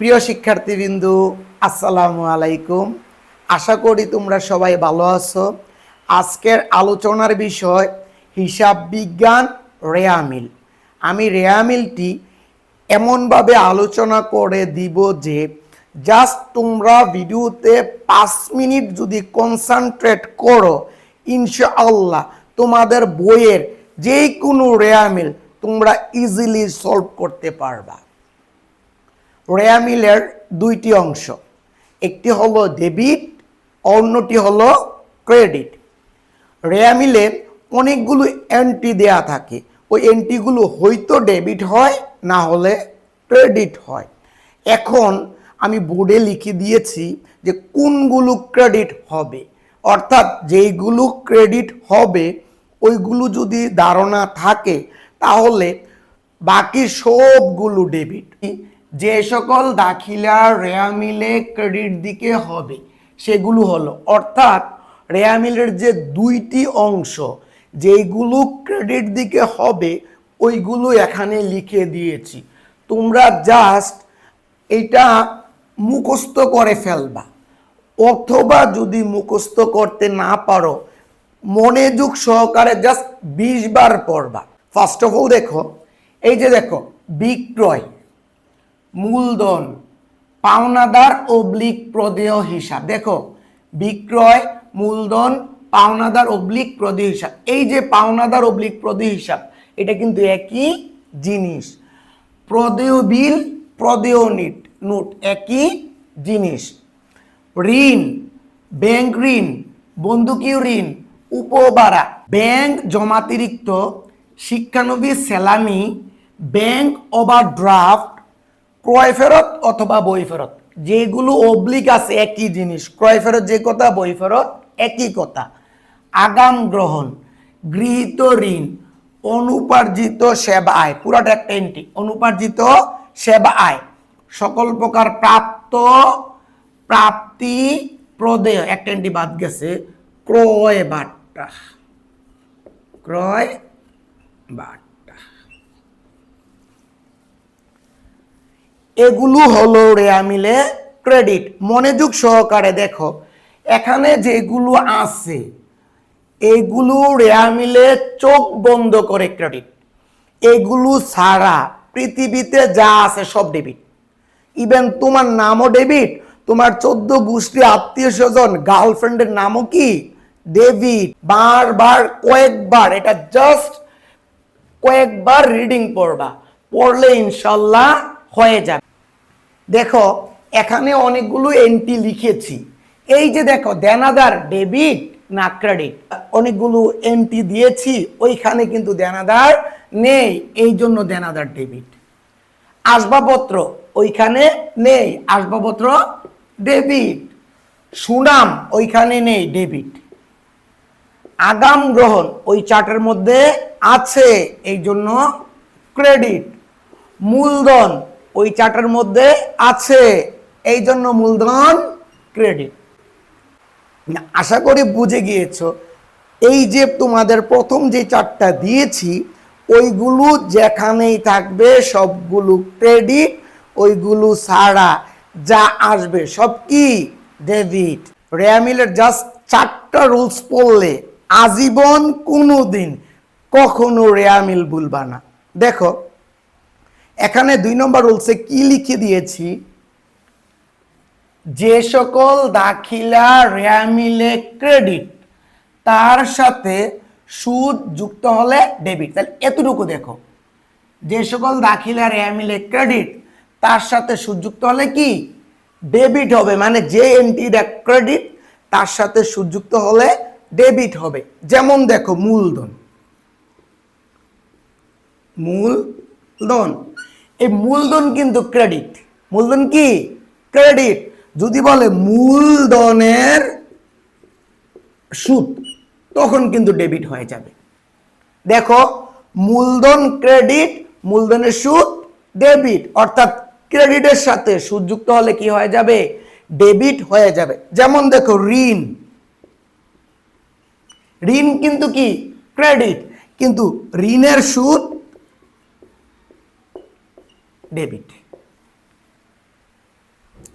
প্রিয় শিক্ষার্থীবৃন্দু, আসসালামু আলাইকুম। আশা করি তোমরা সবাই ভালো আছো। আজকের আলোচনার বিষয় হিসাব বিজ্ঞান রেয়ামিল আমি রেয়ামিলটি এমনভাবে আলোচনা করে দিব যে, জাস্ট তোমরা ভিডিওতে পাঁচ মিনিট যদি কনসেন্ট্রেট করো, ইনশাআল্লাহ তোমাদের বইয়ের যে কোনো রেয়ামিল তোমরা ইজিলি সলভ করতে পারবা। রেয়ামিলের দুইটি অংশ। একটি হলো ডেবিট, অন্যটি হলো ক্রেডিট। রেয়ামিলে অনেকগুলো এন্ট্রি দেয়া থাকে। ওই এন্ট্রিগুলো হয়তো ডেবিট হয়, না হলে ক্রেডিট হয়। এখন আমি বোর্ডে লিখে দিয়েছি যে কোনগুলো ক্রেডিট হবে। অর্থাৎ যেইগুলো ক্রেডিট হবে, ওইগুলো যদি ধারণা থাকে, তাহলে বাকি সবগুলো ডেবিট যে সকল দাখিলা রেয়ামিলে ক্রেডিট দিকে হবে, সেগুলো হলো, অর্থাৎ রেয়ামিলের যে দুইটি অংশ, যেইগুলো ক্রেডিট দিকে হবে, ওইগুলো এখানে লিখে দিয়েছি। তোমরা জাস্ট এটা মুখস্থ করে ফেলবা। অথবা যদি মুখস্থ করতে না পারো, মনোযোগ সহকারে জাস্ট বিশ বার পড়বা। ফার্স্ট অফ অল দেখো, এই যে দেখো, বিক্রয়। মূলধন, পাওনাদার অবলিক প্রদেয় হিসাব। দেখো, বিক্রয়, মূলধন, পাওনাদার অবলিক প্রদেয় হিসাব। এই যে পাওনাদার অবলিক প্রদেয় হিসাব, এটা কিন্তু একই জিনিস। প্রদেয় বিল, প্রদেয় নিট, নোট একই জিনিস। ঋণ, ব্যাংক ঋণ বন্ধুকীয় ঋণ উপবাড়া ব্যাংক জমাতিরিক্ত শিক্ষানবী সেলামি ব্যাংক ওভারড্রাফট ক্রয় ফেরত অথবা বই ফেরত। যেগুলো অবলিক আছে একই জিনিস। ক্রয় ফেরত যে কথা, বই ফেরত একই কথা। আগাম গ্রহণ, গৃহীত ঋণ, অনুপার্জিত সেবা আয়। পুরাটা একটা এন্ট্রি অনুপার্জিত সেবা আয়। সকল প্রকার প্রাপ্ত প্রাপ্তি প্রদেয়। একটা এন্ট্রি বাদ গেছে। ক্রয় বাট্টা ক্রয় বাট্টা এগুলো হলো রেয়ামিলে ক্রেডিট। মনোযোগ সহকারে দেখো, এখানে যেগুলো আছে, এগুলো রেয়ামিলে চোখ বন্ধ করে ক্রেডিট। এগুলো ছাড়া পৃথিবীতে যা আছে সব ডেবিট। ইভেন তোমার নামও ডেবিট, তোমার চোদ্দ গোষ্ঠী আত্মীয় স্বজন, গার্লফ্রেন্ডের নামও কি? ডেবিট। বারবার, কয়েকবার, এটা জাস্ট কয়েকবার রিডিং পড়বা, পড়লে ইনশাল্লাহ হয়ে যাবে। দেখো, এখানে অনেকগুলো এন্ট্রি লিখেছি। এই যে দেখো দেনাদার ডেবিট না ক্রেডিট অনেকগুলো এন্ট্রি দিয়েছি, ওইখানে কিন্তু দেনাদার নেই, এই জন্য দেনাদার ডেবিট আসবাবপত্র, ওইখানে নেই, আসবাবপত্র ডেবিট সুনাম, ওইখানে নেই ডেবিট আগাম গ্রহণ, ওই চার্টের মধ্যে আছে, এই জন্য ক্রেডিট মূলধন ওই চার্টের মধ্যে আছে। এই জন্য মূলধন ক্রেডিট আশা করি বুঝে গিয়েছো। এই যে তোমাদের প্রথম যে চারটা দিয়েছি, ওইগুলো যেখানেই থাকবে সবগুলো ক্রেডিট ওইগুলো ছাড়া যা আসবে সব কি? ডেবিট রেয়ামিলের জাস্ট চারটা রুলস পড়লে আজীবন কোনো দিন কখনো রেয়ামিল ভুলবা না। দেখো এখানে দুই নম্বর রুলসে কি লিখে দিয়েছি? যে সকল দাখিলা রেয়ামিলে ক্রেডিট, তার সাথে সুদ যুক্ত হলে ডেবিট। তাহলে এতটুকু দেখো। যে সকল দাখিলা রেয়ামিলে ক্রেডিট, তার সাথে সুদ যুক্ত হলে কি? ডেবিট হবে। মানে যে এন্ট্রিটা ক্রেডিট, তার সাথে সুদ যুক্ত হলে ডেবিট হবে। যেমন দেখো, মূলধন। মূলধন। এই মূলধন কিন্তু ক্রেডিট মূলধন কি? ক্রেডিট যদি বলে মূলধনের সুদ, তখন কিন্তু ডেবিট হয়ে যাবে। দেখো, মূলধন ক্রেডিট মূলধনের সুদ ডেবিট অর্থাৎ ক্রেডিটের সাথে সুদ যুক্ত হলে কি হয়ে যাবে? ডেবিট হয়ে যাবে। যেমন দেখো, ঋণ। ঋণ কিন্তু কি? ক্রেডিট কিন্তু ঋণের সুদ ডেবিট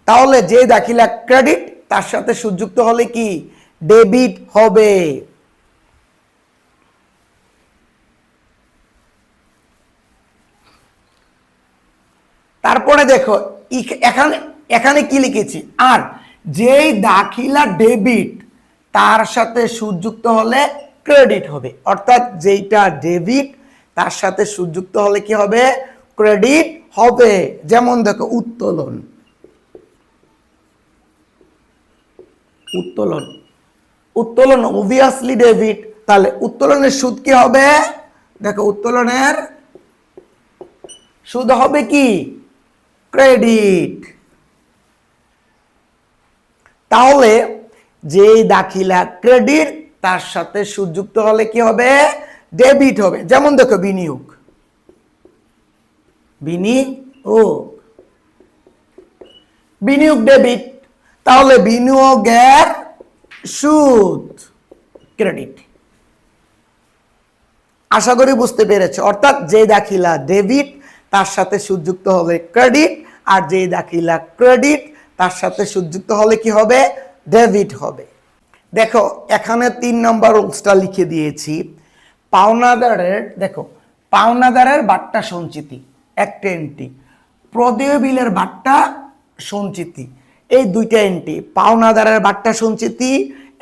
তাহলে যে দাখিলা ক্রেডিট তার সাথে সংযুক্ত হলে কি ডেবিট হবে? তারপরে দেখো এখানে এখানে কি লিখেছি? আর যেই দাখিলা ডেবিট তার সাথে সুযুক্ত হলে ক্রেডিট হবে। অর্থাৎ যেইটা ডেবিট তার সাথে সংযুক্ত হলে কি হবে? ক্রেডিট হবে। যেমন দেখো, উত্তোলন। উত্তোলন। উত্তোলন অবভিয়াসলি ডেবিট তাহলে উত্তোলনের সুদ কি হবে? দেখো, উত্তোলনের সুদ হবে কি? ক্রেডিট। তাহলে যেই দাখিলা ক্রেডিট, তার সাথে সংযুক্ত হলে কি হবে? ডেবিট হবে। যেমন দেখো, বিনিয়োগ। বিনিয়োগ। বিনিয়োগ ডেবিট, তাহলে বিনিয়োগের সুদ, ক্রেডিট। আশা করি বুঝতে পেরেছে। অর্থাৎ যে দাখিলা ডেবিট, তার সাথে সংযুক্ত হবে ক্রেডিট, আর যে দাখিলা ক্রেডিট, তার সাথে সংযুক্ত হলে কি হবে? ডেবিট হবে। দেখো, এখানে তিন নম্বর রুলসটা লিখে দিয়েছি। পাওনাদারের, দেখো, পাওনাদারের বাট্টা সঞ্চিতি। একটা এন্ট্রি প্রদেয় বিলের বাট্টা সঞ্চিতি। এই দুইটা এন্ট্রি পাওনাদারের বাট্টা সঞ্চিতি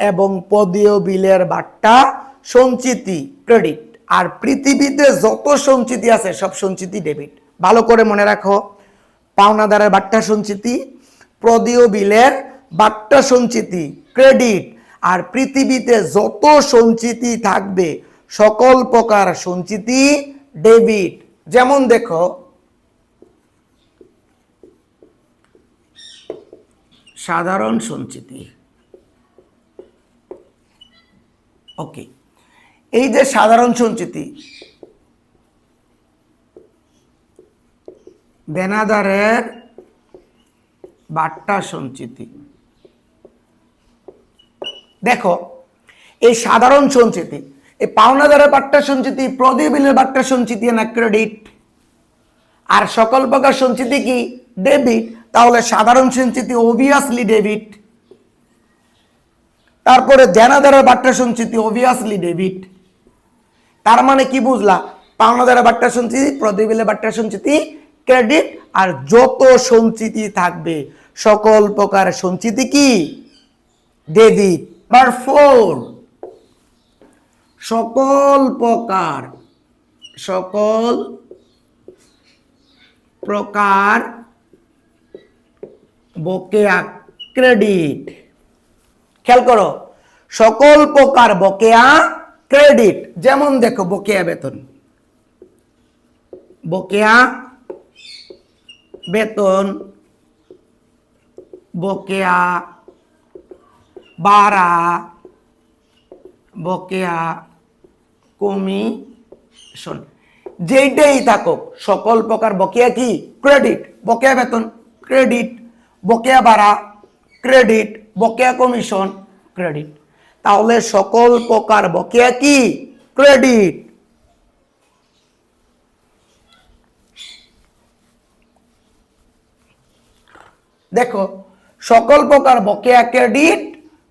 এবং পদীয় বিলের বাট্টা সঞ্চিতি ক্রেডিট আর পৃথিবীতে যত সঞ্চিতি আছে, সব সঞ্চিতি ডেবিট ভালো করে মনে রাখো। পাওনাদারের বাট্টা সঞ্চিতি, প্রদীয় বিলের বাট্টা সঞ্চিতি ক্রেডিট আর পৃথিবীতে যত সঞ্চিতি থাকবে, সকল প্রকার সঞ্চিতি ডেবিট যেমন দেখো সাধারণ সঞ্চিতি। ওকে, এই যে সাধারণ সঞ্চিতি, বেনাদারের বাট্টা সঞ্চিতি। দেখো, এই সাধারণ সঞ্চিতি, এই পাওনাদারের বাট্টা সঞ্চিতি প্রদীপিলের বাট্টা সঞ্চিতি না ক্রেডিট আর সকল প্রকার সঞ্চিতি কি? ডেবিট তাহলে সাধারণ সঞ্চিতি অবভিয়াসলি ডেবিট তারপরে দেনাদারের বাট্টা সঞ্চিতি অবভিয়াসলি ডেবিট তার মানে কি বুঝলা? পাওনাদারের বাট্টা সঞ্চিতি প্রদীপিলের বাট্টা সঞ্চিতি ক্রেডিট আর যত সঞ্চিতি থাকবে, সকল প্রকার সঞ্চিতি কি? ডেবিট নাম্বার ফোর সকল প্রকার সকল প্রকার বকেয়া ক্রেডিট। খেয়াল করো, সকল প্রকার বকেয়া ক্রেডিট, যেমন দেখো বকেয়া বেতন। বকেয়া বেতন, বকেয়া বাড়া বকেয়া কমিশন। যেইটাই থাকুক, সকল প্রকার বকেয়া কি? ক্রেডিট। বকেয়া বেতন, ক্রেডিট। বকেয়া ভাড়া ক্রেডিট বকেয়া কমিশন ক্রেডিট তাহলে সকল প্রকার বকেয়া কি? ক্রেডিট দেখো, সকল প্রকার বকেয়া ক্রেডিট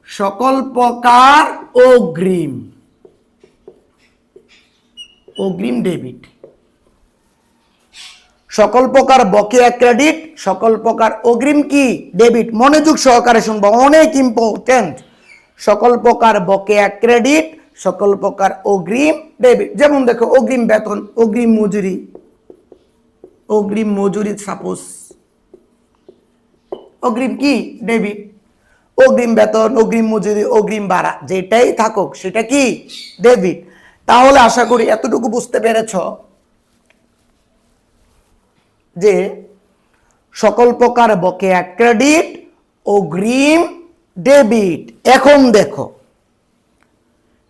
সকল প্রকার অগ্রিম। অগ্রিম ডেবিট সকল প্রকার বকেয়া ক্রেডিট, সকল প্রকার অগ্রিম কি, ডেবিট, মনোযোগ সহকারে শুনব, অনেক ইম্পর্টেন্ট সকল প্রকার বকেয়া ক্রেডিট, সকল প্রকার অগ্রিম ডেবিট। যেমন দেখো, অগ্রিম বেতন, অগ্রিম মজুরি। অগ্রিম মজুরি সাপোজ অগ্রিম কি, ডেবিট। অগ্রিম বেতন, অগ্রিম মজুরি, অগ্রিম ভাড়া, যেটাই থাকুক, সেটা কি, ডেবিট। তাহলে আশা করি এতটুকু বুঝতে পেরেছ। যে সকল প্রকার বকেয়া ক্রেডিট অগ্রিম ডেবিট। এখন দেখো,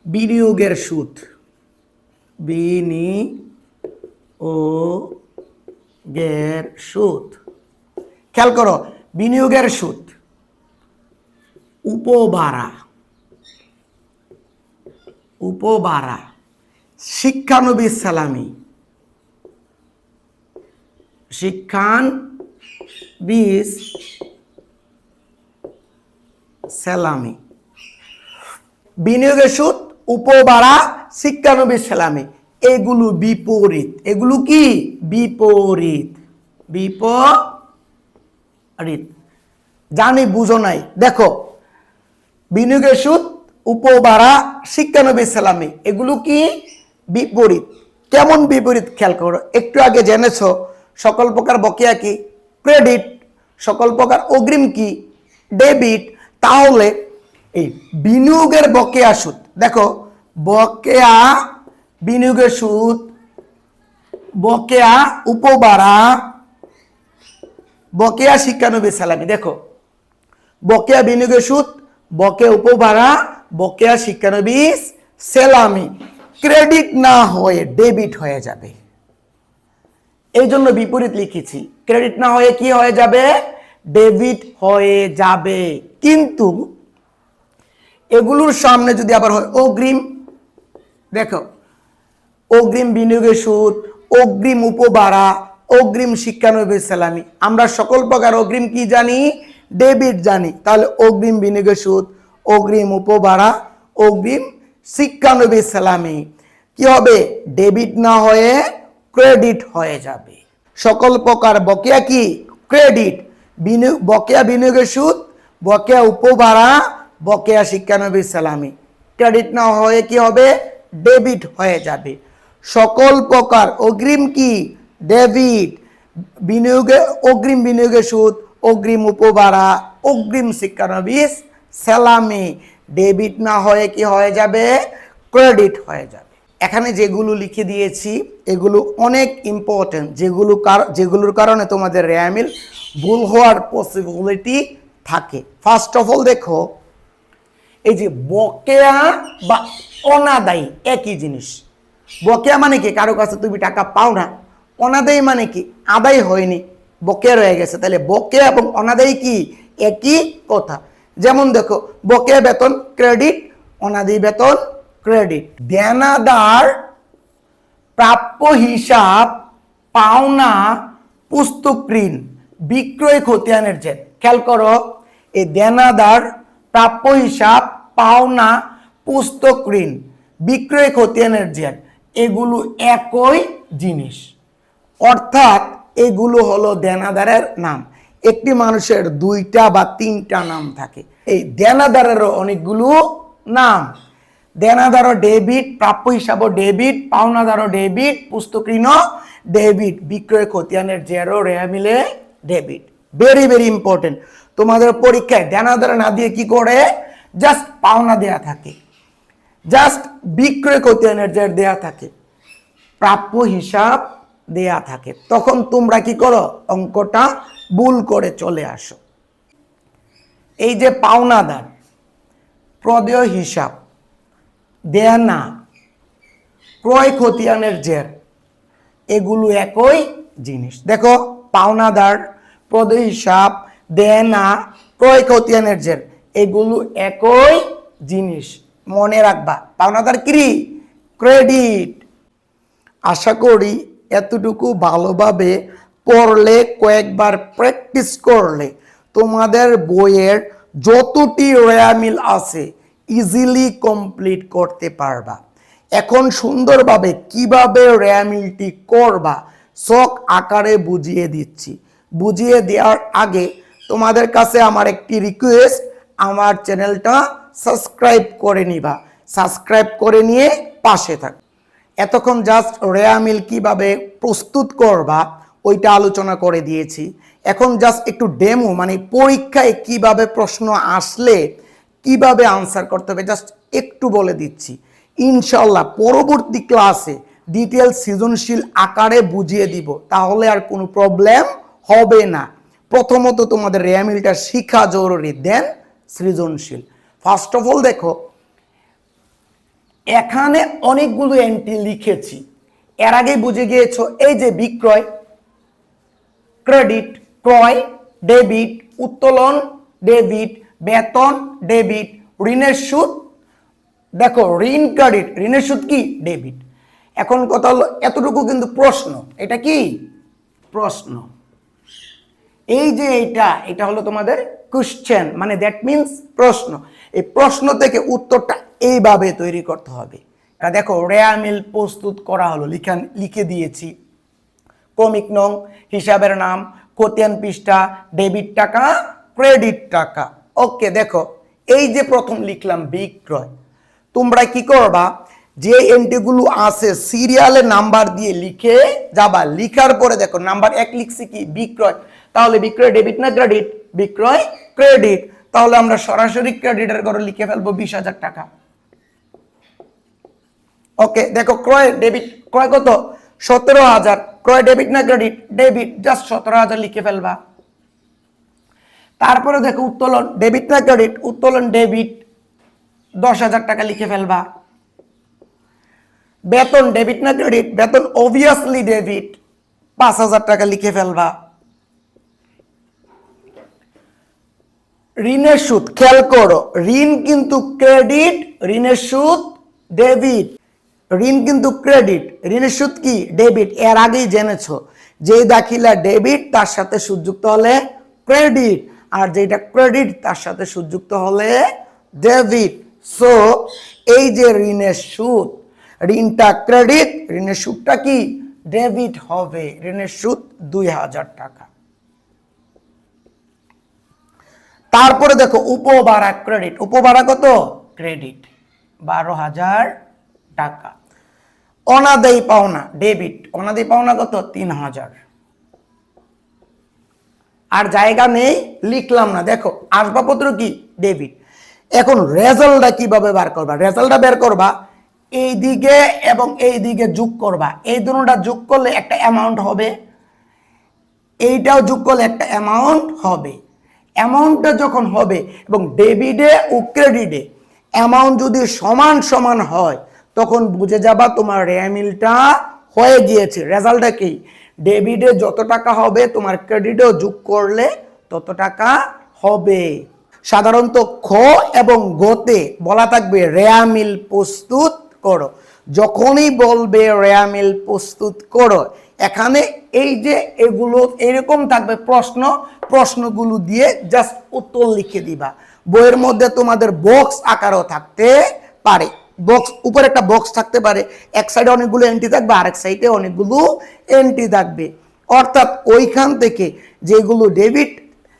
বিনিয়োগের সুদ। বিনি ও গের সুদ। খেয়াল করো, বিনিয়োগের সুদ। উপবাড়া উপবাড়া শিক্ষানবী সালামি। সেলামি বিনিয়োগের সুদ উপবাড়া শিক্ষানবী সেলামি এগুলো বিপরীত। এগুলো কি? বিপরীত। বিপরীত। জানি, বুঝো নাই। দেখো, বিনিয়োগের সুদ উপবাড়া শিক্ষানবী সালামি এগুলো কি? বিপরীত। কেমন বিপরীত? খেয়াল করো। একটু আগে জেনেছো সকল প্রকার বকেয়া কি? ক্রেডিট, সকল প্রকার অগ্রিম কি? ডেবিট, তাহলে এই বিনিয়োগের বকেয়া সুদ, দেখো, বকেয়া বিনিয়োগের সুদ, বকেয়া উপবাড়া বকেয়া শিক্ষানবী সালামি দেখো, বকেয়া বিনিয়োগের সুদ, বকেয়া উপভাড়া, বকেয়া শিক্ষানবিশ সেলামি ক্রেডিট না হয়ে ডেবিট হয়ে যাবে। এই জন্য বিপরীত লিখেছি। ক্রেডিট না হয়ে কি হয়ে যাবে? ডেবিট হয়ে যাবে। কিন্তু এগুলোর সামনে যদি আবার হয়, অগ্রিম, দেখো, অগ্রিম বিনিয়োগের সুদ, অগ্রিম উপবাড়া অগ্রিম শিক্ষানবী সালামি আমরা সকল প্রকার অগ্রিম কি জানি? ডেবিট জানি। তাহলে অগ্রিম বিনিয়োগের সুদ, অগ্রিম উপবাড়া অগ্রিম শিক্ষানবী সালামি কি হবে? ডেবিট না হয়ে ক্রেডিট হয়ে যাবে। সকল প্রকার বকেয়া কি? ক্রেডিট। বিনিয়োগ, বকেয়া বিনিয়োগের সুদ, বকেয়া উপভাড়া, বকেয়া শিক্ষানবী সালামি। ক্রেডিট না হয়ে কি হবে? ডেবিট হয়ে যাবে। সকল প্রকার অগ্রিম কি? ডেবিট। বিনিয়োগে, অগ্রিম বিনিয়োগের সুদ, অগ্রিম উপভাড়া, অগ্রিম শিক্ষানবিশ সালামি। ডেবিট না হয়ে কি হয়ে যাবে? ক্রেডিট হয়ে যাবে। এখানে যেগুলো লিখে দিয়েছি, এগুলো অনেক ইম্পর্টেন্ট যেগুলো যেগুলোর কারণে তোমাদের র্যামিল ভুল হওয়ার পসিবিলিটি থাকে। ফার্স্ট অফ অল দেখো, এই যে বকেয়া বা অনাদায়ী একই জিনিস। বকেয়া মানে কি? কারও কাছে তুমি টাকা পাও না। অনাদায়ী মানে কি? আদায় হয়নি, বকেয়া রয়ে গেছে। তাহলে বকেয়া এবং অনাদায়ী কি? একই কথা। যেমন দেখো, বকেয়া বেতন ক্রেডিট অনাদায়ী বেতন ক্রেডিট দেনাদার প্রাপ্য হিসাব, পাওনা, পুস্তক ঋণ, বিক্রয় খতিয়ানের জেদ খেয়াল করো, এই দেনাদার প্রাপ্য হিসাব, পাওনা, পুস্তক ঋণ, বিক্রয় খতিয়ানের জেদ এগুলো একই জিনিস। অর্থাৎ এগুলো হলো দেনাদারের নাম। একটি মানুষের দুইটা বা তিনটা নাম থাকে। এই দেনাদারেরও অনেকগুলো নাম। দেনাদারও ডেবিট, প্রাপ্য হিসাবও ডেবিট, পাওনাদারও ডেবিট, পুস্তক ঋণও ডেবিট, বিক্রয়, খতিয়ানের জেরো রেয়া মিলে ডেবিট। ভেরি ভেরি ইম্পর্টেন্ট তোমাদের পরীক্ষায় দেনাদার না দিয়ে কি করে? জাস্ট পাওনা দেয়া থাকে। জাস্ট বিক্রয়, খতিয়ানের জের দেয়া থাকে। প্রাপ্য হিসাব দেয়া থাকে। তখন তোমরা কি করো? অঙ্কটা ভুল করে চলে আসো। এই যে পাওনাদার, প্রদেয় হিসাব দেনা ক্রয় খতিয়ানের জের। এগুলো একই জিনিস। দেখো, পাওনাদার প্রদেয় হিসাব দেনা ক্রয় খতিয়ানের জের। এগুলো একই জিনিস। মনে রাখবা, পাওনাদার কি? ক্রেডিট। আশা করি এতটুকু ভালোভাবে পড়লে কয়েকবার প্র্যাকটিস করলে তোমাদের বইয়ের যতটি রেয়ামিল আছে ইজিলি কমপ্লিট করতে পারবা। এখন সুন্দরভাবে কীভাবে রেয়ামিলটি করবা চক আকারে বুঝিয়ে দিচ্ছি। বুঝিয়ে দেওয়ার আগে তোমাদের কাছে আমার একটি রিকোয়েস্ট আমার চ্যানেলটা সাবস্ক্রাইব করে নিবা। সাবস্ক্রাইব করে নিয়ে পাশে থাক। এতক্ষণ জাস্ট রেয়া মিল কীভাবে প্রস্তুত করবা, ওইটা আলোচনা করে দিয়েছি। এখন জাস্ট একটু ডেমো মানে পরীক্ষায় কীভাবে প্রশ্ন আসলে কীভাবে আনসার করতে হবে? জাস্ট একটু বলে দিচ্ছি। ইনশাল্লাহ পরবর্তী ক্লাসে ডিটেল সৃজনশীল আকারে বুঝিয়ে দিব, তাহলে আর কোনো প্রবলেম হবে না। প্রথমত তোমাদের রেয়ামিলটা শিখা জরুরি দেন সৃজনশীল। ফার্স্ট অফ অল দেখো, এখানে অনেকগুলো এন্ট্রি লিখেছি। এর আগে বুঝে গিয়েছো, এই যে বিক্রয় ক্রেডিট ক্রয় ডেবিট উত্তোলন ডেবিট বেতন, ডেবিট, ঋণের সুদ। দেখো, ঋণ ক্রেডিট ঋণের সুদ কি? ডেবিট। এখন কথা হলো, এতটুকু কিন্তু প্রশ্ন। এটা কি? প্রশ্ন। এই যে এটা এটা হলো তোমাদের কোশ্চেন মানে দ্যাট মিন্স প্রশ্ন। এই প্রশ্ন থেকে উত্তরটা এইভাবে তৈরি করতে হবে। দেখো রেয়া মিল প্রস্তুত করা হলো লিখা লিখে দিয়েছি। ক্রমিক নং, হিসাবের নাম, খতিয়ান পৃষ্ঠা, ডেবিট টাকা, ক্রেডিট টাকা। ওকে দেখো, এই যে প্রথম লিখলাম বিক্রয়, তোমরা কি করবা? যে এন্ট্রিগুলো আছে সিরিয়ালে নাম্বার দিয়ে লিখে যাবা। লিখার পরে দেখো নাম্বার এক লিখছি কি? বিক্রয়। তাহলে বিক্রয় ডেবিট না ক্রেডিট বিক্রয় ক্রেডিট তাহলে আমরা সরাসরি ক্রেডিটের ঘরে লিখে ফেলব বিশ হাজার টাকা। ওকে দেখো, ক্রয় ডেবিট ক্রয় কত? সতেরো হাজার। ক্রয় ডেবিট না ক্রেডিট ডেবিট জাস্ট সতেরো হাজার লিখে ফেলবা। তারপরে দেখো উত্তোলন ডেবিট না ক্রেডিট উত্তোলন ডেবিট দশ হাজার টাকা লিখে ফেলবা। বেতন ডেবিট না ক্রেডিট বেতন অবভিয়াসলি ডেবিট পাঁচ হাজার টাকা লিখে ফেলবা। ঋণের সুদ, খেয়াল করো, ঋণ কিন্তু ক্রেডিট ঋণের সুদ ডেবিট ঋণ কিন্তু ক্রেডিট ঋণের সুদ কি? ডেবিট এর আগেই জেনেছো। যে দাখিলা ডেবিট তার সাথে সুযুক্ত হলে ক্রেডিট আর যেটা ক্রেডিট তার সাথে সুযুক্ত হলে ডেবিট সো এই যে ঋণের সুদ, ঋণটা ক্রেডিট ঋণের সুদটা কি? ডেবিট হবে। ঋণের সুদ দুই হাজার টাকা। তারপরে দেখো, উপভাড়া ক্রেডিট উপভাড়া কত? ক্রেডিট বারো হাজার টাকা। অনাদায়ী পাওনা ডেবিট অনাদায়ী পাওনা কত? তিন হাজার। আর জায়গা নেই, লিখলাম না। দেখো, আসবাবপত্র কি? ডেবিট। এখন রেজাল্টটা কীভাবে বার করবা? রেজাল্টটা বের করবা, এই দিকে এবং এই দিকে যোগ করবা। এই দুটোটা যোগ করলে একটা অ্যামাউন্ট হবে, এইটাও যোগ করলে একটা অ্যামাউন্ট হবে। অ্যামাউন্টটা যখন হবে, এবং ডেবিটে ও ক্রেডিটে অ্যামাউন্ট যদি সমান সমান হয়, তখন বুঝে যাবা তোমার রেয়ামিলটা হয়ে গিয়েছে। রেজাল্টটা কি? ডেবিটে যত টাকা হবে, তোমার ক্রেডিটেও যোগ করলে তত টাকা হবে। সাধারণত খ এবং গতে বলা থাকবে রেয়ামিল প্রস্তুত করো। যখনই বলবে রেয়ামিল প্রস্তুত করো, এখানে এই যে এগুলো এরকম থাকবে প্রশ্ন, প্রশ্নগুলো দিয়ে জাস্ট উত্তর লিখে দিবা। বইয়ের মধ্যে তোমাদের বক্স আকারও থাকতে পারে। বক্স উপরে একটা বক্স থাকতে পারে। এক সাইডে অনেকগুলো এন্ট্রি থাকবে, আরেক সাইডে অনেকগুলো এন্ট্রি থাকবে। অর্থাৎ ওইখান থেকে যেগুলো ডেবিট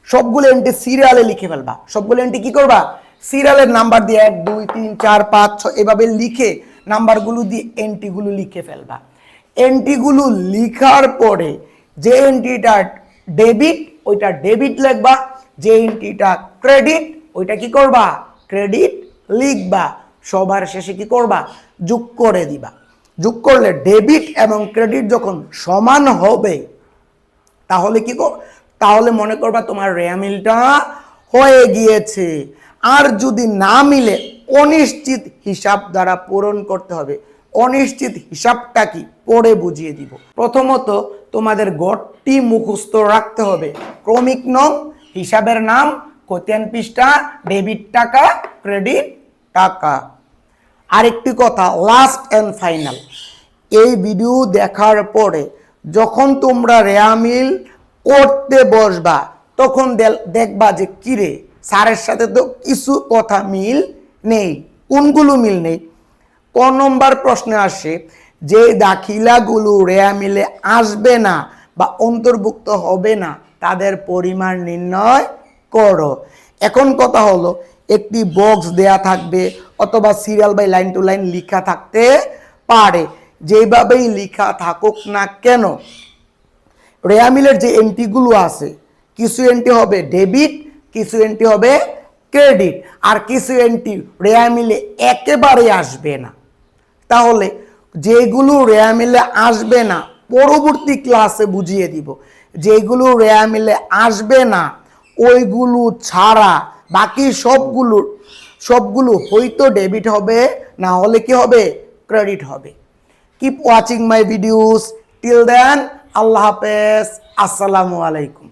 সবগুলো এন্ট্রি সিরিয়ালে লিখে ফেলবা। সবগুলো এন্ট্রি কি করবা? সিরিয়ালের নাম্বার দিয়ে এক, দুই, তিন, চার, পাঁচ, ছয়, এভাবে লিখে নাম্বারগুলো দিয়ে এন্ট্রিগুলো লিখে ফেলবা। এন্ট্রিগুলো লিখার পরে যে এন্ট্রিটা ডেবিট ওইটা ডেবিট লিখবা। যে এন্ট্রিটা ক্রেডিট ওইটা কি করবা? ক্রেডিট লিখবা। সবার শেষে কি করবা? যোগ করে দিবা। যোগ করলে ডেবিট এবং ক্রেডিট যখন সমান হবে, তাহলে কি তাহলে মনে করবা তোমার রেয়ামিলটা হয়ে গিয়েছে। আর যদি না মিলে, অনিশ্চিত হিসাব দ্বারা পূরণ করতে হবে। অনিশ্চিত হিসাবটা কি? পরে বুঝিয়ে দিব। প্রথমত তোমাদের গড়টি মুখস্থ রাখতে হবে। ক্রমিক নং, হিসাবের নাম, খতিয়ান পৃষ্ঠা ডেবিট টাকা ক্রেডিট টাকা। আরেকটি কথা লাস্ট অ্যান্ড ফাইনাল এই ভিডিও দেখার পরে যখন তোমরা রেয়ামিল করতে বসবা, তখন দেখবা যে কিরে, স্যারের সাথে তো কিছু কথা মিল নেই, কোনগুলো মিল নেই। ক নম্বর প্রশ্নে আসে, যে দাখিলাগুলো রেয়া মিলে আসবে না বা অন্তর্ভুক্ত হবে না, তাদের পরিমাণ নির্ণয় করো। এখন কথা হলো একটি বক্স দেয়া থাকবে অথবা serial by line to line লেখা থাকতে পারে। যেভাবেই লেখা থাকুক না কেন, রেয়ামিলের যে এন্ট্রিগুলো আছে, কিছু এন্ট্রি হবে ডেবিট কিছু এন্ট্রি হবে ক্রেডিট আর কিছু এন্ট্রি রেয়ামিলে একেবারে আসবে না। তাহলে যেগুলো রেয়ামিলে আসবে না, পরবর্তী ক্লাসে বুঝিয়ে দিব। যেগুলো রেয়ামিলে আসবে না, ওইগুলো ছাড়া বাকি সবগুলো সবগুলো হয়তো ডেবিট হবে, না হলে কি হবে? ক্রেডিট হবে। Keep watching my videos till then আল্লাহ হাফেজ। আসসালামু আলাইকুম।